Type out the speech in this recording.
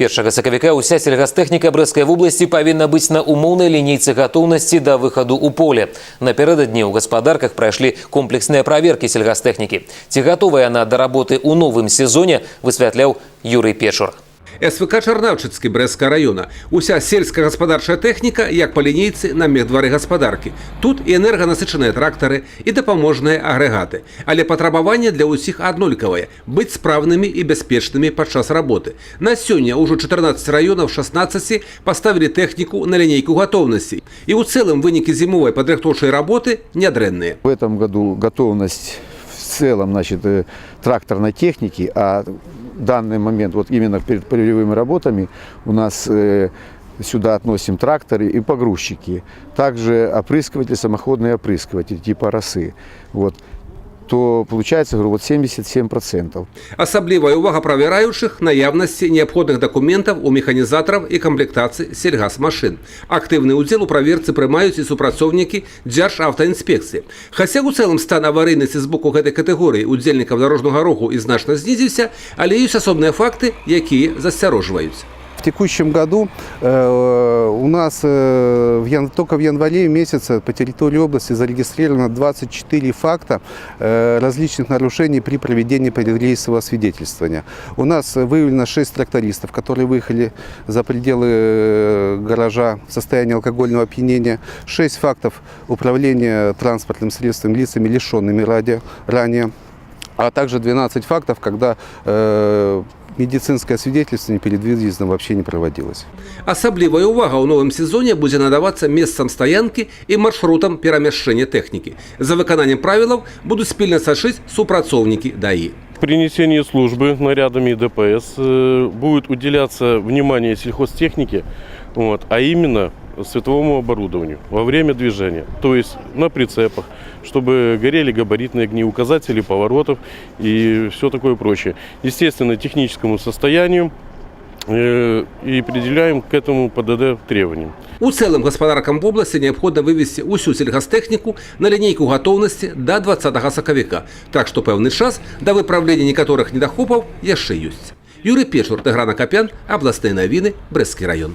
Першага сакавіка ўся сельгастэхніка брэскай вобласці павінна быць на умоўнай лінейцы гатоўнасці да выхаду ў поле. Напярэдадні ў гаспадарках прайшлі комплексныя праверкі сельгастэхнікі. Ці гатовая яна да работы ў новым сезоне, высвятляў Юрый Печур. СВК Чарнаўчыцкі брэскага района. Уся сельскагаспадарчая тэхніка, як па лінейцы на мехдвары гаспадаркі. Тут і энерганасычаныя трактары і дапаможныя агрэгаты. Але патрабаванне для ўсіх аднолькавае быць спраўнымі і бяспечнымі падчас работы. На сёння ўжо 14 раёнаў 16 паставілі тэхніку на лінейку гатоўнасці. І ў цэлым вынікі зімовай падрыхтоўчай работы нядрэнныя. В этом году готовность в целом значит, э, тракторной техники, а в данный момент вот именно перед полевыми работами у нас э, сюда относим тракторы и погрузчики, также опрыскиватели, самоходные опрыскиватели типа росы. Вот то получается, говорю, вот 77%. Асаблівая ўвага правяраючых наяўнасці неабходных дакументаў у механізатараў і камплектацыі сельгасмашын. Актыўны ўдзел у праверцы прымаюць і супрацоўнікі дзяржаўтаінспекцыі. Хаця ў цэлым стан аварыйнасці з боку гэтай катэгорыі удзельнікаў дарожнага руху і значна знізіўся, але ёсць асобныя факты, якія засцярожваюць. В текущем году э, у нас э, только в январе месяце по территории области зарегистрировано 24 факта э, различных нарушений при проведении предрейсового свидетельствования. У нас выявлено 6 трактористов, которые выехали за пределы гаража в состоянии алкогольного опьянения, 6 фактов управления транспортным средством лицами, лишенными ради, ранее, а также 12 фактов, когда э, медицинское свидетельствование перед выездом вообще не проводилось. Асаблівая ўвага ў новым сезоне будзе надавацца месцам стаянкі і маршрутам перамяшчэння тэхнікі. За выкананнем правілаў будуць пільна сачыць супрацоўнікі ДАІ. При несении службы нарядами ДПС э, будет уделяться внимание сельхозтехнике, вот, а именно световому оборудованию во время движения, то есть на прицепах, чтобы горели габаритные огни, указатели поворотов и все такое прочее. Естественно, техническому состоянию э, и определяем к этому ПДД требованиям. У цэлым гаспадаркам вобласці неабходна вывесці ўсю сельгастэхніку на лінейку гатоўнасці да 20 сакавіка. Так што пэўны час да выпраўлення некаторых недахопаў яшчэ ёсць. Юрый Печур, Тыграна Капян, абласныя навіны, Брэсцкі раён.